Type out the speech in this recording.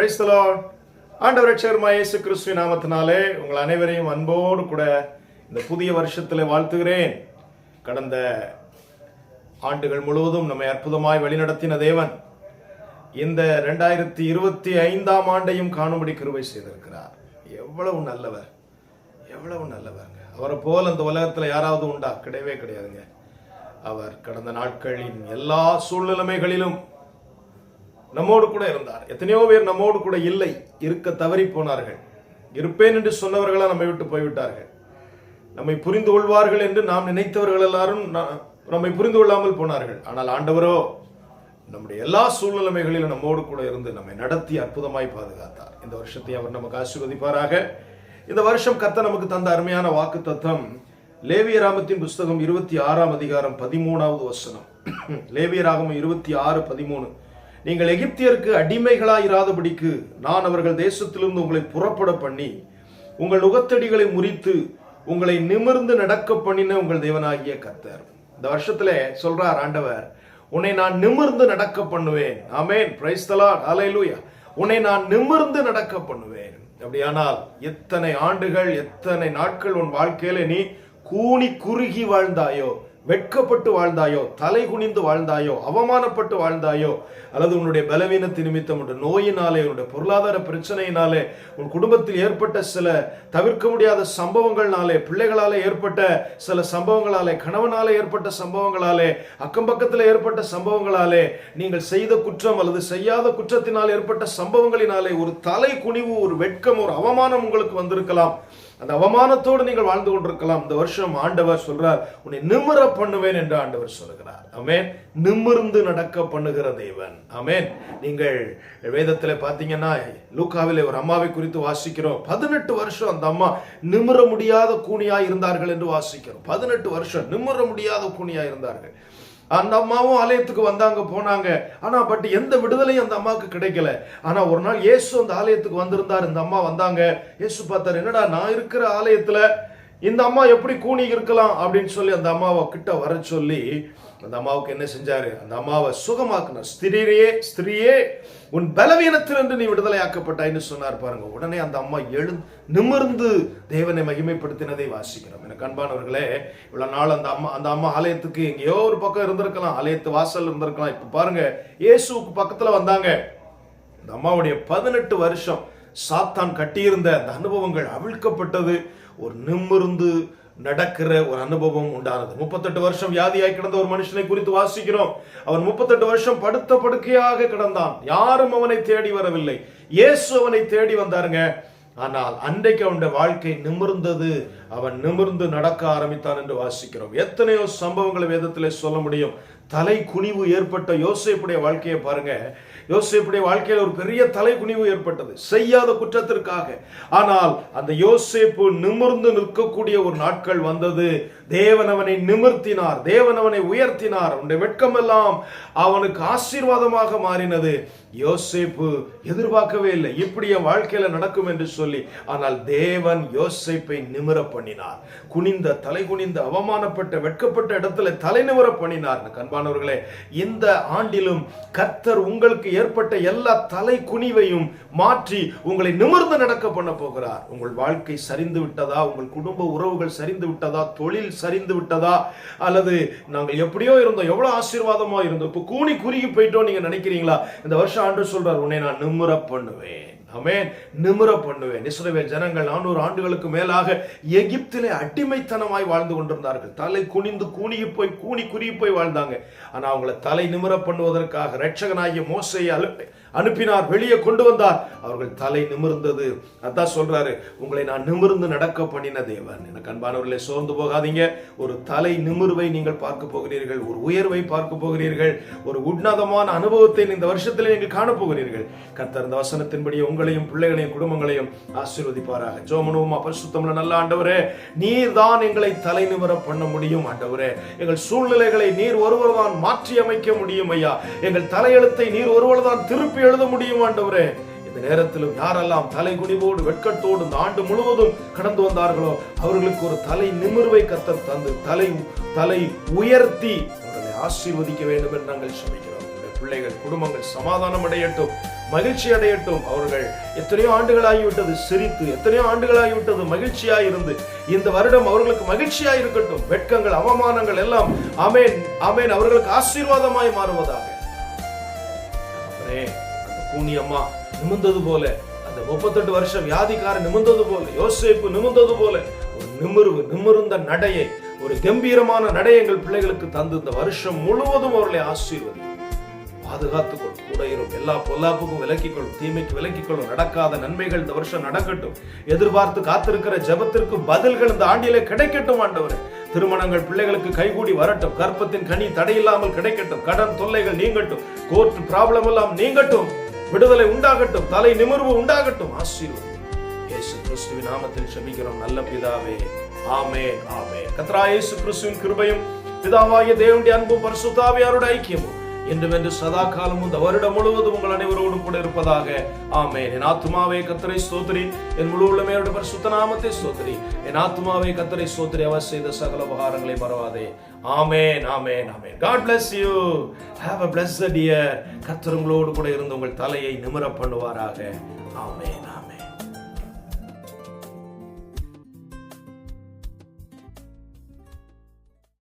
Price ஆண்டவர் சேர்மா இயேசு கிறிஸ்துவின் நாமத்தினாலே உங்கள் அனைவரையும் அன்போடு கூட இந்த புதிய வருஷத்தில் வாழ்த்துகிறேன். கடந்த ஆண்டுகள் முழுவதும் நம்மை அற்புதமாய் வழிநடத்தின தேவன் இந்த ரெண்டாயிரத்தி இருபத்தி ஐந்தாம் ஆண்டையும் காணும்படி கிருவை செய்திருக்கிறார். எவ்வளவு நல்லவர். எவ்வளவு நல்லவருங்க. அவரை போல் அந்த உலகத்தில் யாராவது உண்டா? கிடையவே கிடையாதுங்க. அவர் கடந்த நாட்களின் எல்லா சூழ்நிலைமைகளிலும் நம்மோடு கூட இருந்தார். எத்தனையோ பேர் நம்மோடு கூட இல்லை இருக்க தவறி போனார்கள். இருப்பேன் என்று சொன்னவர்களாக நம்மை விட்டு போய்விட்டார்கள். நம்மை புரிந்து கொள்வார்கள் என்று நாம் நினைத்தவர்கள் எல்லாரும் நம்மை புரிந்து கொள்ளாமல் போனார்கள். ஆனால் ஆண்டவரோ நம்முடைய எல்லா சூழ்நிலைமைகளிலும் நம்மோடு கூட இருந்து நம்மை நடத்தி அற்புதமாய் பாதுகாத்தார். இந்த வருஷத்தை அவர் நமக்கு ஆசீர்வதிப்பாராக. இந்த வருஷம் கத்த நமக்கு தந்த அருமையான வாக்கு தத்தம் லேவியராமத்தின் புஸ்தகம் இருபத்தி ஆறாம் அதிகாரம் பதிமூணாவது வசனம். லேவியராகமம் இருபத்தி ஆறு பதிமூணு. நீங்கள் எகிப்தியருக்கு அடிமைகளாயிராதபடிக்கு நான் அவர்கள் தேசத்திலிருந்து உங்களை புறப்பட பண்ணி உங்கள் நுகத்தடிகளை முறித்து உங்களை நிமிர்ந்து நடக்க பண்ணின உங்கள் தேவனாகிய கத்தர் இந்த வருஷத்துல சொல்றார் ஆண்டவர் உன்னை நான் நிமிர்ந்து நடக்க பண்ணுவேன். அமேன் பிரைஸ்தலா அலையிலூயா உன்னை நான் நிமிர்ந்து நடக்க பண்ணுவேன். அப்படியானால் எத்தனை ஆண்டுகள் எத்தனை நாட்கள் உன் வாழ்க்கையில நீ கூனி குறுகி வாழ்ந்தாயோ வெட்கப்பட்டு வாழ்ந்தாயோ தலை குனிந்து வாழ்ந்தாயோ அவமானப்பட்டு வாழ்ந்தாயோ அல்லது உன்னுடைய பலவீனத்தை நிமித்தம் உன்னுடைய நோயினாலே உன்னுடைய பொருளாதார பிரச்சனையினாலே உன் குடும்பத்தில் ஏற்பட்ட சில தவிர்க்க முடியாத சம்பவங்கள்னாலே பிள்ளைகளாலே ஏற்பட்ட சில சம்பவங்களாலே கணவனாலே ஏற்பட்ட சம்பவங்களாலே அக்கம் பக்கத்தில் ஏற்பட்ட சம்பவங்களாலே நீங்கள் செய்த குற்றம் அல்லது செய்யாத குற்றத்தினால் ஏற்பட்ட சம்பவங்களினாலே ஒரு தலை குனிவு ஒரு வெட்கம் ஒரு அவமானம் உங்களுக்கு வந்திருக்கலாம். அந்த அவமானத்தோடு நீங்கள் வாழ்ந்து கொண்டிருக்கலாம். இந்த வருஷம் ஆண்டவர் சொல்றார் உன்னை நிமிர பண்ணுவேன் என்று ஆண்டவர் சொல்கிறார் அமேன் நிமிர்ந்து நடக்க பண்ணுகிற தேவன். அமேன் நீங்கள் வேதத்தில் பார்த்தீங்கன்னா லூக்காவில் ஒரு அம்மாவை குறித்து வாசிக்கிறோம். பதினெட்டு வருஷம் அந்த அம்மா நிமிர முடியாத கூணியாக இருந்தார்கள் என்று வாசிக்கிறோம். பதினெட்டு வருஷம் நிமிர முடியாத கூனியாய் இருந்தார்கள். அந்த அம்மாவும் ஆலயத்துக்கு வந்தாங்க போனாங்க. ஆனால் பட் எந்த விடுதலையும் அந்த அம்மாவுக்கு கிடைக்கல. ஆனால் ஒரு நாள் இயேசு அந்த ஆலயத்துக்கு வந்திருந்தார். இந்த அம்மா வந்தாங்க. இயேசு பார்த்தாரு என்னடா நான் இருக்கிற ஆலயத்தில் இந்த அம்மா எப்படி கூனி இருக்கலாம் அப்படின்னு சொல்லி அந்த அம்மாவை கிட்ட வர சொல்லி அந்த அம்மாவுக்கு என்ன செஞ்சாரு? அந்த அம்மாவை சுகமாக்குனார். ஸ்திரீரையே ஸ்திரீயே உன் பலவீனத்திலிருந்து நீ விடுதலை விடுதலையாக்கப்பட்டாய்ன்னு சொன்னார் பாருங்க. உடனே அந்த அம்மா எழு நிமிர்ந்து தேவனை மகிமைப்படுத்தினதை வாசிக்கிறோம். எனக்கு அன்பானவர்களே இவ்வளவு நாள் அந்த அம்மா அந்த அம்மா ஆலயத்துக்கு எங்கேயோ ஒரு பக்கம் இருந்திருக்கலாம். ஆலயத்து வாசல் இருந்திருக்கலாம். இப்ப பாருங்க இயேசுவுக்கு பக்கத்துல வந்தாங்க. இந்த அம்மாவுடைய பதினெட்டு வருஷம் சாத்தான் கட்டியிருந்த அந்த அனுபவங்கள் அவிழ்க்கப்பட்டது. ஒரு நிமிர்ந்து நடக்கிற ஒரு அனுபவம் உண்டானது. முப்பத்தெட்டு வருஷம் வியாதியாய் கிடந்த ஒரு மனுஷனை குறித்து வாசிக்கிறோம். அவன் முப்பத்தெட்டு வருஷம் படுத்த படுக்கையாக கிடந்தான். யாரும் அவனை தேடி வரவில்லை. இயேசு அவனை தேடி வந்தாருங்க. ஆனால் அன்றைக்கு அவனுடைய வாழ்க்கை நிமிர்ந்தது. அவன் நிமிர்ந்து நடக்க ஆரம்பித்தான் என்று வாசிக்கிறோம். எத்தனையோ சம்பவங்களை வேதத்திலே சொல்ல முடியும். தலை குனிவு ஏற்பட்ட யோசேப்புடைய வாழ்க்கையை பாருங்க. யோசேப்புடைய வாழ்க்கையில் ஒரு பெரிய தலை குனிவு ஏற்பட்டது. செய்யாத குற்றத்திற்காக. ஆனால் அந்த யோசேப்பு நிமிர்ந்து நிற்கக்கூடிய ஒரு நாட்கள் வந்தது. தேவன் அவனை நிமிர்த்தினார். தேவன் அவனை உயர்த்தினார். அவனுடைய வெட்கமெல்லாம் அவனுக்கு ஆசீர்வாதமாக மாறினது. யோசேப்பு எதிர்பார்க்கவே இல்லை. இப்படி என் வாழ்க்கையில நடக்கும் என்று சொல்லி ஆனால் தேவன் யோசேப்பை நிமிர பண்ணினார். குனிந்த தலை குனிந்த அவமானப்பட்ட வெட்கப்பட்ட இடத்துல தலை நிமிர பண்ணினார் கண்பானவர்களே இந்த ஆண்டிலும் கர்த்தர் உங்களுக்கு ஏற்பட்ட எல்லா தலை குனிவையும் மாற்றி உங்களை நிமிர்ந்து நடக்க பண்ண போகிறார். உங்கள் வாழ்க்கை சரிந்து விட்டதா? உங்கள் குடும்ப உறவுகள் சரிந்து விட்டதா? தொழில் சரிந்து விட்டதா? அல்லது நாங்கள் எப்படியோ இருந்தோம் எவ்வளவு ஆசீர்வாதமா இருந்தோம் இப்போ கூனி குறுகி போயிட்டோம் நீங்க நினைக்கிறீங்களா? இந்த வருஷம் ஆண்டு சொல்றார் உன்னை நான் நிமிர பண்ணுவேன். அமேன் நிமிர பண்ணுவேன். இஸ்ரவேல் ஜனங்கள் நானூறு ஆண்டுகளுக்கு மேலாக எகிப்திலே அடிமைத்தனமாய் வாழ்ந்து கொண்டிருந்தார்கள். தலை குனிந்து கூனிகி போய் கூனி குறுகி போய் வாழ்ந்தாங்க. ஆனால் அவங்களை தலை நிமிர பண்ணுவதற்காக ரட்சகனாகிய மோசையை அனுப்பி அனுப்பினார் வெளியே கொண்டு வந்தார். அவர்கள் தலை நிமிர்ந்தது. அதான் சொல்றாரு உங்களை நான் நிமிர்ந்து நடக்க பண்ணின தேவன். எனக்கு அன்பானவர்களே சோர்ந்து போகாதீங்க. ஒரு தலை நிமிர்வை நீங்கள் பார்க்க போகிறீர்கள் ஒரு உயர்வை பார்க்க போகிறீர்கள் ஒரு உன்னதமான அனுபவத்தை இந்த வருஷத்தில் நீங்கள் காணப்போகிறீர்கள் கர்த்தர் இந்த உங்களையும் பிள்ளைகளையும் குடும்பங்களையும் ஆசீர்வதிப்பாராக. ஜோமனும் பரிசுத்தமுள்ள நல்ல ஆண்டவரே நீர் தான் எங்களை தலை நிமிர பண்ண முடியும் ஆண்டவரே. எங்கள் சூழ்நிலைகளை நீர் ஒருவர் தான் மாற்றி அமைக்க முடியும் ஐயா. எங்கள் தலையெழுத்தை நீர் ஒருவர் தான் திருப்பி திருப்பி எழுத முடியும் ஆண்டவரே. இந்த நேரத்திலும் யாரெல்லாம் தலை குனிவோடு வெட்கத்தோடு இந்த ஆண்டு முழுவதும் கடந்து வந்தார்களோ அவர்களுக்கு ஒரு தலை நிமிர்வை கத்தர் தந்து தலை தலை உயர்த்தி அவர்களை ஆசீர்வதிக்க வேண்டும் என்று நாங்கள் சமைக்கிறோம் பிள்ளைகள் குடும்பங்கள் சமாதானம் அடையட்டும் மகிழ்ச்சி அடையட்டும். அவர்கள் எத்தனையோ ஆண்டுகளாகிவிட்டது சிரித்து எத்தனையோ ஆண்டுகளாகிவிட்டது மகிழ்ச்சியாக இருந்து இந்த வருடம் அவர்களுக்கு மகிழ்ச்சியாக இருக்கட்டும் வெட்கங்கள் அவமானங்கள் எல்லாம் அமேன் அமேன் அவர்களுக்கு ஆசீர்வாதமாய் மாறுவதாக. தகப்பனே, கூனி அம்மா நிமிர்ந்தது போல. அந்த முப்பத்தெட்டு வருஷம் வியாதிக்காரன் நிமிர்ந்தது போல யோசிப்பு நிமிர்ந்தது போல. ஒரு நிமிர்வு நிமிர்ந்த நடையை ஒரு கம்பீரமான நடை எங்கள் பிள்ளைகளுக்கு தந்து இந்த வருஷம் முழுவதும் அவர்களை ஆசீர்வதி. பாதுகாத்துக்கொள் கூட இரும். எல்லா பொல்லாப்புக்கும் விலக்கிக்கொள்ளும் தீமைக்கு விலக்கிக்கொள்ளும் நடக்காத நன்மைகள் இந்த வருஷம் நடக்கட்டும். எதிர்பார்த்து காத்திருக்கிற ஜெபத்திற்கு பதில்கள் இந்த ஆண்டிலே கிடைக்கட்டும் ஆண்டவரே. திருமணங்கள் பிள்ளைகளுக்கு கைகூடி வரட்டும். கற்பத்தின் கனி தடையில்லாமல் கிடைக்கட்டும். கடன் தொல்லைகள் நீங்கட்டும். கோர்ட் ப்ராப்ளம் எல்லாம் நீங்கட்டும். விடுதலை உண்டாகட்டும் தலை நிமிர்வு உண்டாகட்டும். ஆசீர்வதி இயேசு கிறிஸ்துவின் நாமத்தில் செபிக்கிறோம். நல்ல பிதாவே. ஆமே ஆமே கத்ரா இயேசு கிறிஸ்துவின் கிருபையும் பிதாவாகிய தேவனுடைய அன்பும் பரிசுத்தாவியாருடைய ஐக்கியமும் என்றும் என்று சதா காலமும் இந்த வருடம் முழுவதும் உங்கள் அனைவரோடும் கூட இருப்பதாக. ஆமே என் ஆத்மாவே கத்தரை சோத்ரி என் முழு உள்ளமையோட பரிசுத்த நாமத்தை ஸ்தோத்திரி. என் ஆத்மாவே கத்தரை ஸ்தோத்திரி. அவர் செய்த சகல உபகாரங்களை மறவாதே amen amen amen. God bless you have a bless year. கத்தர் உங்களோடு கூட இருந்து உங்கள் தலையை நிமிர பண்ணுவாராக. ஆமேன் ஆமேன்.